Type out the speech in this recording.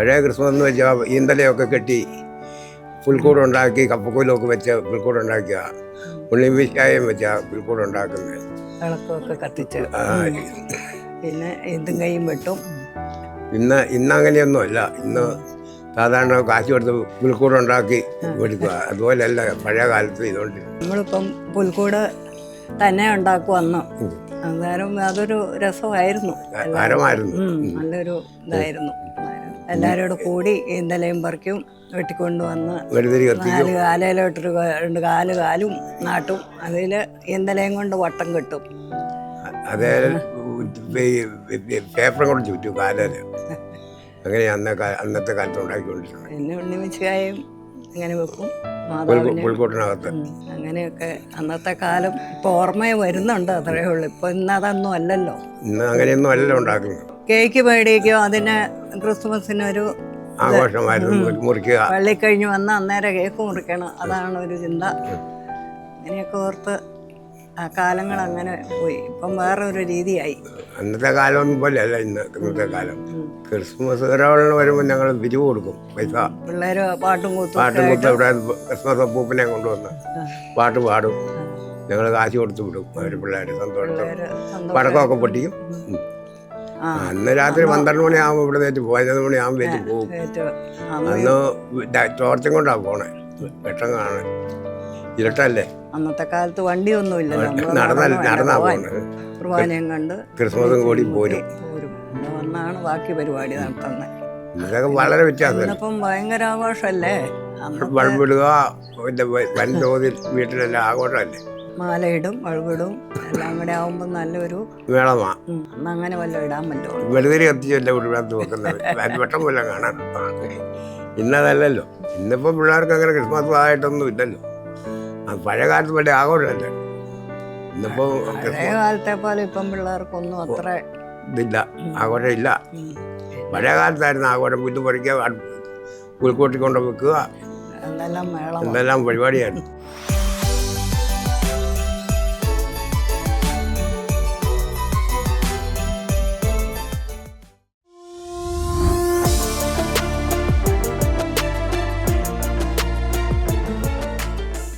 പഴയ ക്രിസ്മസ് എന്ന് വെച്ചാൽ ഈന്തലയൊക്കെ കെട്ടി പുൽക്കൂട് ഉണ്ടാക്കി കപ്പക്കൂലൊക്കെ വെച്ച് പുൽക്കൂട് ഉള്ളി ഉണ്ണിമിശായം വെച്ച പുൽക്കൂട് ഉണ്ടാക്കുന്നത് വിളക്കൊക്കെ കത്തിച്ച്. പിന്നെ എന്തും കൈയും വെട്ടും. ഇന്ന് ഇന്ന് അങ്ങനെയൊന്നുമല്ല ഇന്ന് സാധാരണ കാശ് കൊടുത്ത് പുൽക്കൂട് ഉണ്ടാക്കി എടുക്കുക അതുപോലെയല്ല പഴയ കാലത്ത് ഇതുകൊണ്ട്. നമ്മളിപ്പം പുൽക്കൂട് തന്നെ ഉണ്ടാക്കും വന്നു അന്നേരം അതൊരു രസമായിരുന്നു. ഭാരമായിരുന്നു ഉം, നല്ലൊരു ഇതായിരുന്നു. എല്ലാവരും കൂടെ ഇന്നലെയും പറിക്കും വെട്ടിക്കൊണ്ട് വന്ന് നാല് കാലയിലോട്ടൊരു രണ്ട് കാൽ കാലും നാട്ടും. അതിൽ ഇന്നലെയും കൊണ്ട് വട്ടം കെട്ടും. അതേ പേപ്പറും കൊണ്ട് ചുറ്റും കാലയിൽ അങ്ങനെ അന്ന അന്നത്തെ കാലത്ത് ഉണ്ടാക്കിക്കൊണ്ടിരുന്നത്. പിന്നെ ഉണ്ണിമിച്ചായും അങ്ങനെ വെക്കും. പുൽക്കൂട്ടിനകത്ത്. അങ്ങനെയൊക്കെ അന്നത്തെ കാലം ഇപ്പോൾ ഓർമ്മയെ വരുന്നുണ്ട് അത്രയേ ഉള്ളൂ. ഇപ്പൊ ഇന്ന് അതൊന്നും അല്ലല്ലോ. ഇന്ന് അങ്ങനെയൊന്നും അല്ലല്ലോ ഉണ്ടാക്കുന്നത്. കേക്ക് മേടിക്കോ? അതിന് ക്രിസ്മസിനൊരു ആഘോഷമായിരുന്നു. മുറിക്കുക. പള്ളി കഴിഞ്ഞ് വന്ന് അന്നേരം കേക്ക് മുറിക്കണം. അതാണ് ഒരു ചിന്ത. അങ്ങനെയൊക്കെ ഓർത്ത് ആ കാലങ്ങൾ അങ്ങനെ പോയി. ഇപ്പം വേറെ ഒരു രീതിയായി. അന്നത്തെ കാലമൊന്നും പോലെയല്ല ഇന്ന് ഇന്നത്തെ കാലം. ക്രിസ്മസ് ഒരാളിന് വരുമ്പോൾ ഞങ്ങൾ പിരിവ് കൊടുക്കും പൈസ. പിള്ളേര് പാട്ടും കൂത്തും പാട്ടും കുത്തും ഇവിടെ ക്രിസ്മസ് പൂപ്പനെ കൊണ്ടുവന്ന് പാട്ട് പാടും. ഞങ്ങൾ കാശ് കൊടുത്തു വിടും. അവർ പിള്ളേർ പിള്ളേര് സന്തോഷം. പടക്കമൊക്കെ പൊട്ടിക്കും. അന്ന് രാത്രി പന്ത്രണ്ട് മണിയാകുമ്പോൾ ഇവിടെ നേറ്റ് പതിനൊന്ന് മണിയാകുമ്പോൾ പോകും ഏറ്റവും അന്ന് ടോർച്ചും കൊണ്ടാണ് പോണേ. വെട്ടം കാണാൻ. ഇരട്ടല്ലേ? അന്നത്തെ കാലത്ത് വണ്ടിയൊന്നുമില്ല നമ്മൾ നടന്നാ കുർബാനയും കണ്ട് ക്രിസ്മസും കൂടി പോരും. വന്നാണ് ബാക്കി പരിപാടി നടത്തുന്നത് ഇതൊക്കെ വളരെ വ്യത്യാസം ഇപ്പം ഭയങ്കര ആഘോഷമല്ലേ? അന്ന് ബൾബിടുക പിന്നെ വ- വൻതോതിൽ വീട്ടിലെല്ലാം ആഘോഷമല്ലേ? മാലയിടും വഴുവിടും എല്ലാം കൂടെ ആവുമ്പോൾ നല്ലൊരു വേളമാ അങ്ങനെ വല്ലതും ഇടാൻ പറ്റുള്ളൂ വെറുതെ കത്തിച്ചല്ലേ ഉരുളത്ത് വെക്കുന്നത്. വെട്ടം പോലെ കാണാൻ. ഇന്നതല്ലല്ലോ. ഇന്നിപ്പോൾ പിള്ളേർക്ക് അങ്ങനെ ക്രിസ്മസ് ആയിട്ടൊന്നും ഇല്ലല്ലോ. പഴയ കാലത്ത് വലിയ ആഘോഷമല്ലേ? ഇന്നിപ്പോൾ പഴയ കാലത്തെ പോലെ ഇപ്പം പിള്ളേർക്കൊന്നും അത്ര ഇതില്ല. ആഘോഷം ഇല്ല പഴയ കാലത്തായിരുന്നു ആഘോഷം. വീട്ടിൽ പറിക്കുക പുൽക്കൂട്ടിക്കൊണ്ട് വെക്കുക. എന്തെല്ലാം പരിപാടിയായിരുന്നു.